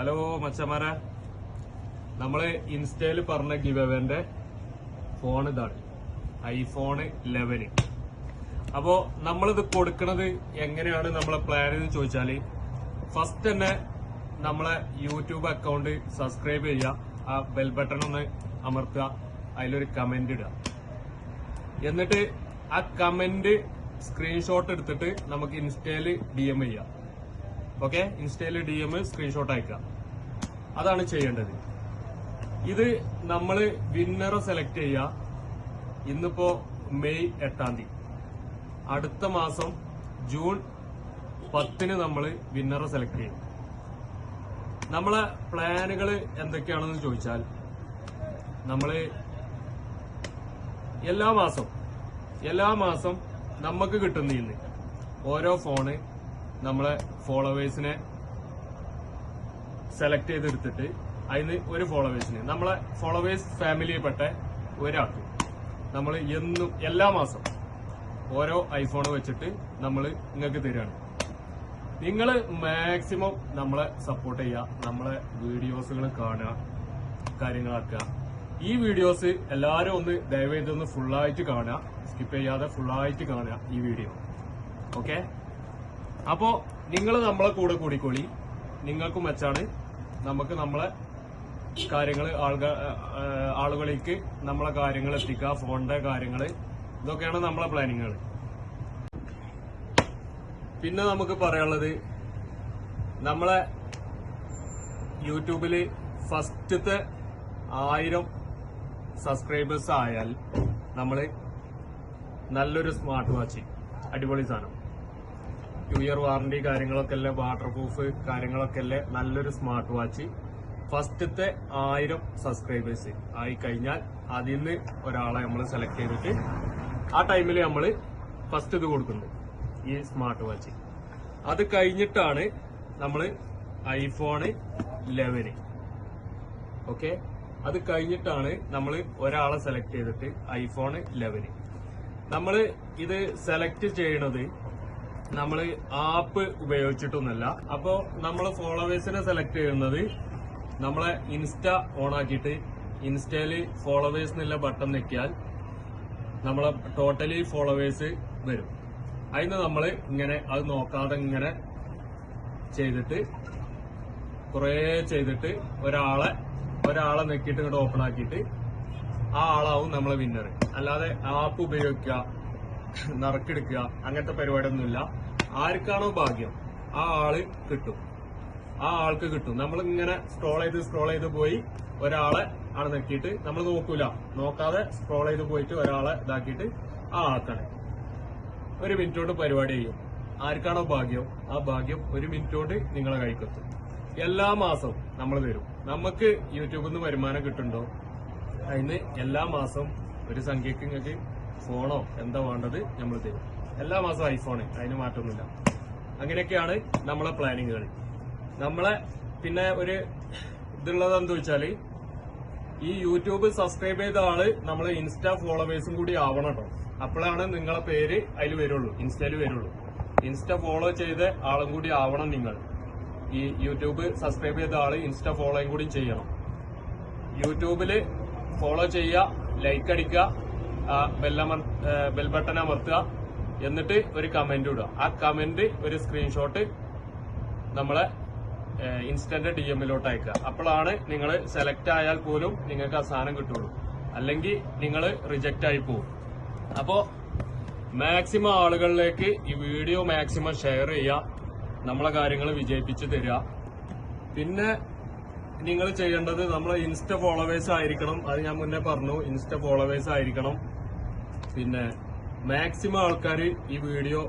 Hello മച്ചമാര. നമ്മൾ ഇൻസ്റ്റയിൽ പറഞ്ഞ ഗിവ് ഫോൺ ഇതാണ്. ഐഫോൺ ലെവന് അപ്പോ നമ്മളിത് കൊടുക്കണത് എങ്ങനെയാണ് നമ്മളെ പ്ലാൻ എന്ന് ചോദിച്ചാൽ ഫസ്റ്റ് തന്നെ നമ്മളെ യൂട്യൂബ് അക്കൗണ്ട് സബ്സ്ക്രൈബ് ചെയ്യുക ആ ബെൽ ബട്ടൺ ഒന്ന് അമർത്തുക അതിലൊരു കമന്റ് ഇടുക. എന്നിട്ട് ആ കമന്റ് സ്ക്രീൻഷോട്ട് എടുത്തിട്ട് നമുക്ക് ഇൻസ്റ്റയിൽ ഡി എം ചെയ്യാം. ഓക്കെ? ഇൻസ്റ്റയിൽ ഡി എം സ്ക്രീൻഷോട്ട് അയക്കാം. അതാണ് ചെയ്യേണ്ടത്. ഇത് നമ്മൾ വിന്നറെ സെലക്ട് ചെയ്യുക ഇന്നിപ്പോ മെയ് എട്ടാം തീയതി. അടുത്ത മാസം ജൂൺ പത്തിന് നമ്മൾ വിന്നറെ സെലക്ട് ചെയ്യും. നമ്മളെ പ്ലാനുകൾ എന്തൊക്കെയാണെന്ന് ചോദിച്ചാൽ നമ്മൾ എല്ലാ മാസം എല്ലാ മാസം നമുക്ക് കിട്ടുന്ന ഇന്ന് ഓരോ ഫോണ് നമ്മളെ ഫോളോവേഴ്സിനെ സെലക്ട് ചെയ്തെടുത്തിട്ട് അതിന് ഒരു ഫോളോവേഴ്സിന് നമ്മളെ ഫോളോവേഴ്സ് ഫാമിലിയിൽപ്പെട്ട ഒരാൾക്ക് നമ്മൾ എന്നും എല്ലാ മാസം ഓരോ ഐഫോൺ വെച്ചിട്ട് നമ്മൾ നിങ്ങൾക്ക് തരികയാണ് നിങ്ങൾ മാക്സിമം നമ്മളെ സപ്പോർട്ട് ചെയ്യുക നമ്മളെ വീഡിയോസുകൾ കാണുക കാര്യങ്ങളാക്കുക. ഈ വീഡിയോസ് എല്ലാവരും ഒന്ന് ദയവേത് ഒന്ന് ഫുള്ളായിട്ട് കാണുക സ്കിപ്പ് ചെയ്യാതെ ഫുള്ളായിട്ട് കാണുക ഈ വീഡിയോ ഓക്കെ അപ്പോ നിങ്ങൾ നമ്മളെ കൂടെ കൂടിക്കോളി. നിങ്ങൾക്കും മെച്ചാണ്. നമുക്ക് നമ്മളെ കാര്യങ്ങൾ ആളുകളിലേക്ക് നമ്മളെ കാര്യങ്ങൾ എത്തിക്കുക ഫോണിന്റെ കാര്യങ്ങൾ ഇതൊക്കെയാണ് നമ്മളെ പ്ലാനിങ്ങുകൾ പിന്നെ നമുക്ക് പറയാനുള്ളത് നമ്മളെ യൂട്യൂബിൽ ഫസ്റ്റത്തെ ആയിരം സബ്സ്ക്രൈബേഴ്സ് ആയാൽ നമ്മൾ നല്ലൊരു സ്മാർട്ട് വാച്ച് അടിപൊളി സാധനം. ടു ഇയർ വാറണ്ടി കാര്യങ്ങളൊക്കെ അല്ലേ? വാട്ടർ പ്രൂഫ് കാര്യങ്ങളൊക്കെ അല്ലേ? നല്ലൊരു സ്മാർട്ട് വാച്ച് ഫസ്റ്റത്തെ ആയിരം സബ്സ്ക്രൈബേഴ്സ് ആയി കഴിഞ്ഞാൽ അതിൽ നിന്ന് ഒരാളെ നമ്മൾ സെലക്ട് ചെയ്തിട്ട് ആ ടൈമിൽ നമ്മൾ ഫസ്റ്റ് ഇത് കൊടുക്കുന്നുണ്ട്. ഈ സ്മാർട്ട് വാച്ച് അത് കഴിഞ്ഞിട്ടാണ് നമ്മൾ ഐഫോണ് ലെവന് ഓക്കെ അത് കഴിഞ്ഞിട്ടാണ് നമ്മൾ ഒരാളെ സെലക്ട് ചെയ്തിട്ട് ഐഫോണ് ലെവന് നമ്മൾ ഇത് സെലക്ട് ചെയ്യണത് നമ്മൾ ആപ്പ് ഉപയോഗിച്ചിട്ടൊന്നുമല്ല. അപ്പോൾ നമ്മൾ ഫോളോവേഴ്സിനെ സെലക്ട് ചെയ്യുന്നത് നമ്മളെ ഇൻസ്റ്റ ഓൺ ആക്കിയിട്ട് ഇൻസ്റ്റയിൽ ഫോളോവേഴ്സ് എന്നുള്ള ബട്ടൺ ഞെക്കിയാൽ നമ്മളെ ടോട്ടലി ഫോളോവേഴ്സ് വരും. അതിന് നമ്മൾ ഇങ്ങനെ അത് നോക്കാതെ ഇങ്ങനെ ചെയ്തിട്ട് കുറേ ചെയ്തിട്ട് ഒരാളെ ഒരാളെ നെക്കിയിട്ട് ഇങ്ങോട്ട് ഓപ്പൺ ആക്കിയിട്ട് ആ ആളാവും നമ്മളെ വിന്നർ അല്ലാതെ ആപ്പ് ഉപയോഗിക്കുക നറുക്കെടുക്കുക. അങ്ങനത്തെ പരിപാടിയൊന്നുമില്ല. ആർക്കാണോ ഭാഗ്യം ആ ആൾ കിട്ടും. ആ ആൾക്ക് കിട്ടും. നമ്മൾ ഇങ്ങനെ സ്ക്രോൾ ചെയ്ത് സ്ക്രോൾ ചെയ്ത് പോയി ഒരാളെ ആണ് നിൽക്കിയിട്ട് നമ്മൾ നോക്കൂല. നോക്കാതെ സ്ക്രോൾ ചെയ്ത് പോയിട്ട് ഒരാളെ ഇതാക്കിയിട്ട് ആ ആൾക്കാണ് ഒരു മിനിറ്റ് കൊണ്ട് പരിപാടി ചെയ്യും ആർക്കാണോ ഭാഗ്യം ആ ഭാഗ്യം ഒരു മിനിറ്റ് കൊണ്ട് നിങ്ങളെ കൈക്കെത്തും. എല്ലാ മാസവും നമ്മൾ തരും. നമുക്ക് യൂട്യൂബിൽ നിന്ന് വരുമാനം കിട്ടുന്നുണ്ടോ? അതിന് എല്ലാ മാസവും ഒരു സംഖ്യക്ക് നിങ്ങൾക്ക് ഫോണോ എന്താ വേണ്ടത് നമ്മൾ തരും. എല്ലാ മാസവും ഐഫോണ് അതിന് മാറ്റമൊന്നുമില്ല. അങ്ങനെയൊക്കെയാണ് നമ്മളെ പ്ലാനിങ്ങുകൾ നമ്മളെ പിന്നെ ഒരു ഇതുള്ളത് എന്താ വെച്ചാൽ ഈ യൂട്യൂബ് സബ്സ്ക്രൈബ് ചെയ്ത ആൾ നമ്മളെ ഇൻസ്റ്റാ ഫോളോവേഴ്സും കൂടി ആവണം കേട്ടോ. അപ്പോഴാണ് നിങ്ങളെ പേര് അതിൽ വരുള്ളൂ ഇൻസ്റ്റയിൽ വരുള്ളൂ. ഇൻസ്റ്റ ഫോളോ ചെയ്ത ആളും കൂടി ആവണം നിങ്ങൾ. ഈ യൂട്യൂബ് സബ്സ്ക്രൈബ് ചെയ്ത ആൾ ഇൻസ്റ്റ ഫോളോയും കൂടി ചെയ്യണം. യൂട്യൂബിൽ ഫോളോ ചെയ്യുക ലൈക്ക് അടിക്കുക ബെല്ലമർ ബെൽ ബട്ടൺ അമർത്തുക. എന്നിട്ട് ഒരു കമന്റ് ഇടുക. ആ കമന്റ് ഒരു സ്ക്രീൻഷോട്ട് നമ്മളെ ഇൻസ്റ്റന്റ് ഡി എമ്മിലോട്ട് അയക്കുക. അപ്പോഴാണ് നിങ്ങൾ സെലക്ട് ആയാൽ പോലും നിങ്ങൾക്ക് ആ സാധനം കിട്ടുള്ളൂ. അല്ലെങ്കിൽ നിങ്ങൾ റിജക്റ്റ് ആയി പോകും അപ്പോൾ മാക്സിമം ആളുകളിലേക്ക് ഈ വീഡിയോ മാക്സിമം ഷെയർ ചെയ്യുക. നമ്മളെ കാര്യങ്ങൾ വിജയിപ്പിച്ച് തരിക. പിന്നെ നിങ്ങൾ ചെയ്യേണ്ടത് നമ്മൾ ഇൻസ്റ്റ ഫോളോവേഴ്സ് ആയിരിക്കണം. അത് ഞാൻ മുന്നേ പറഞ്ഞു. ഇൻസ്റ്റ ഫോളോവേഴ്സ് ആയിരിക്കണം. പിന്നെ മാക്സിമം ആൾക്കാർ ഈ വീഡിയോ